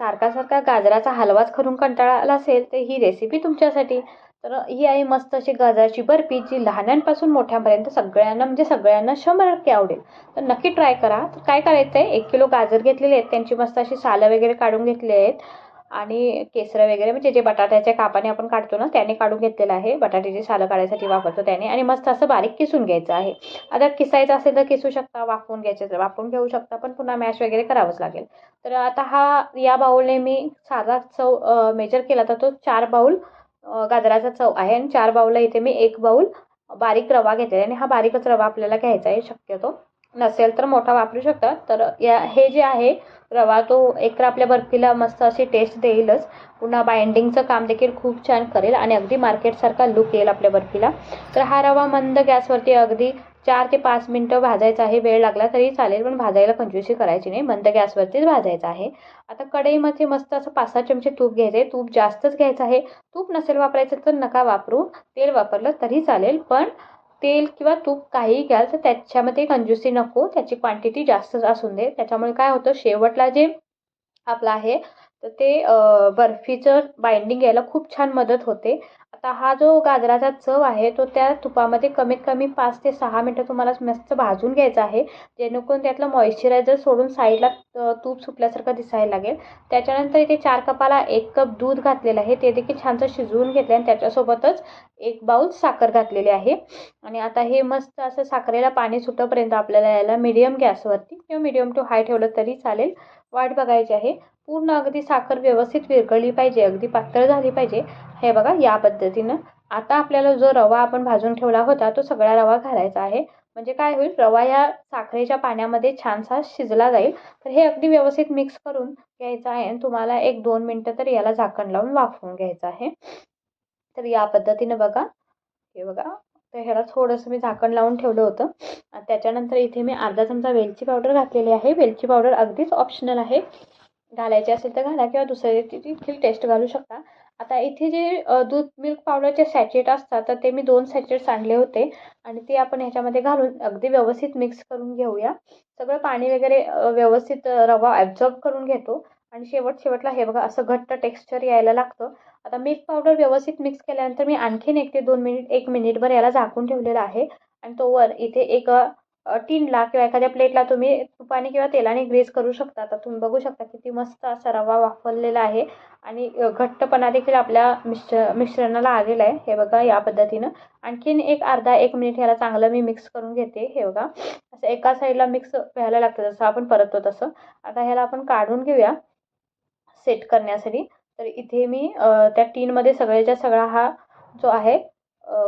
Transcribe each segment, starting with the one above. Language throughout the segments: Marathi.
सारखा सारखा गाजराचा हलवाच करून कंटाळा आला असेल तर ही रेसिपी तुमच्यासाठी. तर ही आहे मस्त अशी गाजराची बर्फी जी लहानांपासून मोठ्यांपर्यंत सगळ्यांना म्हणजे सगळ्यांना शंभर टक्के आवडेल. तर नक्की ट्राय करा. तर काय करायचं आहे एक किलो गाजर घेतलेले आहेत. त्यांची मस्त अशी सालं वगैरे काढून घेतली आहेत. आणि केसरं वगैरे म्हणजे जे बटाट्याच्या कापाने आपण काढतो ना त्याने काढून घेतलेलं आहे. बटाट्याची सालं काढायसाठी वापरतो त्याने. आणि मस्त असं बारीक किसून घ्यायचं आहे. आता किसायचं असेल तर किसू शकता वाफवून घ्यायचं तर वाफवून घेऊ शकता पण पुन्हा मॅश वगैरे करावंच लागेल. तर आता हा या बाऊलने मी साधा चव मेजर केला. तर तो चार बाऊल गाजराचा चव आहे. आणि चार बाऊलला इथे मी एक बाऊल बारीक रवा घेतलेला आणि हा बारीकच रवा आपल्याला घ्यायचा आहे. शक्यतो नसेल तर मोठा वापरू शकता. तर या हे जे आहे रवा तो एकतर आपल्या बर्फीला मस्त अशी टेस्ट देईलच. पुन्हा बाइंडिंगचं काम देखील खूप छान करेल. आणि अगदी मार्केटसारखा लुक येईल आपल्या बर्फीला. तर हा रवा मंद गॅसवरती अगदी चार ते पाच मिनटं भाजायचं आहे. वेळ लागला तरी चालेल पण भाजायला कंजूसी करायची नाही. मंद गॅसवरतीच भाजायचं आहे. आता कढईमध्ये मस्त असं पाच सहा चमचे तूप घ्यायचं आहे तूप जास्तच घ्यायचं आहे. तूप नसेल वापरायचं तर नका वापरू. तेल वापरलं तरी चालेल पण तेल किंवा तूप काही घ्याल तर त्याच्यामध्ये कंजूसी नको. त्याची क्वांटिटी जास्तच असून दे. त्याच्यामुळे काय होतं शेवटला जे आपलं आहे तर ते बर्फीचं बाइंडिंग यायला खूप छान मदत होते. आता हा जो गाजराचा चव आहे तो त्या तुपामध्ये कमीत कमी पाच ते सहा मिनटं तुम्हाला मस्त भाजून घ्यायचा आहे. जेणेकरून त्यातलं मॉइश्चरायझर सोडून साईडला तूप सुटल्यासारखं दिसायला लागेल. त्याच्यानंतर इथे चार कपाला एक कप दूध घातलेलं आहे. ते देखील छानसं शिजवून घेतलं आणि त्याच्यासोबतच एक बाऊल साखर घातलेली आहे. आणि आता हे मस्त असं साखरेला पाणी सुटपर्यंत आपल्याला याला मिडियम गॅसवरती किंवा मिडियम टू हाय ठेवलं तरी चालेल. वाट बघायची आहे. पूर्ण अगदी साखर व्यवस्थित विरघळली पाहिजे अगदी पातळ झाली पाहिजे. हे बघा या पद्धतीनं. आता आपल्याला जो रवा आपण भाजून ठेवला होता तो सगळा रवा घालायचा आहे. म्हणजे काय होईल रवा या साखरेच्या पाण्यामध्ये छानसा शिजला जाईल. तर हे अगदी व्यवस्थित मिक्स करून घ्यायचं आहे आणि तुम्हाला एक दोन मिनटं तर याला झाकण लावून वाफवून घ्यायचं आहे. तर या पद्धतीनं बघा. हे बघा तर ह्याला थोडंसं मी झाकण लावून ठेवलं होतं. त्याच्यानंतर इथे मी अर्धा चमचा वेलची पावडर घातलेली आहे. वेलची पावडर अगदीच ऑप्शनल आहे. घालायची असेल तर घाला किंवा दुसऱ्या देखील टेस्ट घालू शकता. आता इथे जे दूध मिल्क पावडरचे सॅचेट असतात तर ते मी दोन सॅचेट्स आणले होते. आणि ते आपण ह्याच्यामध्ये घालून अगदी व्यवस्थित मिक्स करून घेऊया. सगळं पाणी वगैरे व्यवस्थित रवा ॲब्झॉर्ब करून घेतो. आणि शेवट शेवटला हे बघा असं घट्ट टेक्स्चर यायला लागतं. आता मिल्क पावडर व्यवस्थित मिक्स केल्यानंतर मी आणखीन एक ते दोन मिनिट एक मिनिटभर याला झाकून ठेवलेलं आहे. आणि तोवर इथे एक टीनला किंवा एखाद्या प्लेटला तुम्ही तुपाने किंवा तेलाने ग्रेस करू शकता. तर तुम्ही बघू शकता किती मस्त असा रवा वाफरलेला आहे. आणि घट्टपणा देखील आपल्या मिश्र मिश्रणाला आलेला आहे. हे बघा या पद्धतीनं. आणखीन एक अर्धा एक मिनिट ह्याला चांगलं मी मिक्स करून घेते. हे बघा. असं एका साईडला मिक्स व्हायला लागतं जसं आपण परततो तसं. आता ह्याला आपण काढून घेऊया सेट करण्यासाठी. तर इथे मी त्या टीनमध्ये सगळ्याच्या सगळा हा जो आहे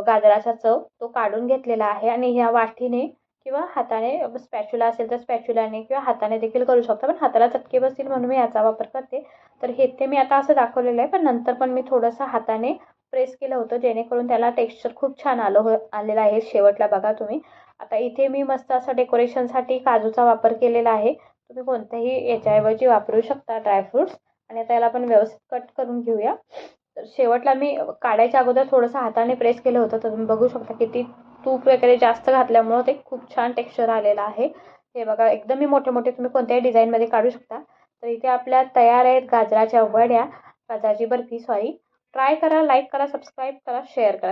गाजराचा चव तो काढून घेतलेला आहे. आणि ह्या वाटीने किंवा हाताने स्पॅच्युला असेल तर स्पॅच्युलाने किंवा हाताने देखील करू शकतो. पण हाताला चटके बसतील म्हणून मी याचा वापर करते. तर हे ते मी आता असं दाखवलेलं आहे पण नंतर पण मी थोडंसं हाताने प्रेस केलं होतं जेणेकरून त्याला टेक्स्चर खूप छान आलं हो आलेलं आहे शेवटला बघा तुम्ही. आता इथे मी मस्त असं डेकोरेशनसाठी काजूचा वापर केलेला आहे. तुम्ही कोणत्याही याच्याऐवजी वापरू शकता ड्रायफ्रूट्स आणि आता याला आपण व्यवस्थित कट करून घेऊया. तर शेवटला मी काढायच्या अगोदर थोडंसं हाताने प्रेस केलं होतं तर तुम्ही बघू शकता किती तूप वगैरे जास्त घातल्यामुळं ते खूप छान टेक्स्चर आलेलं आहे. हे बघा एकदम मी मोठे मोठे तुम्ही कोणत्याही डिझाईनमध्ये काढू शकता. तर इथे आपल्या तयार आहेत गाजराच्या वड्या गाजराची बर्फी सॉरी ट्राय करा लाईक करा सबस्क्राईब करा शेअर करा.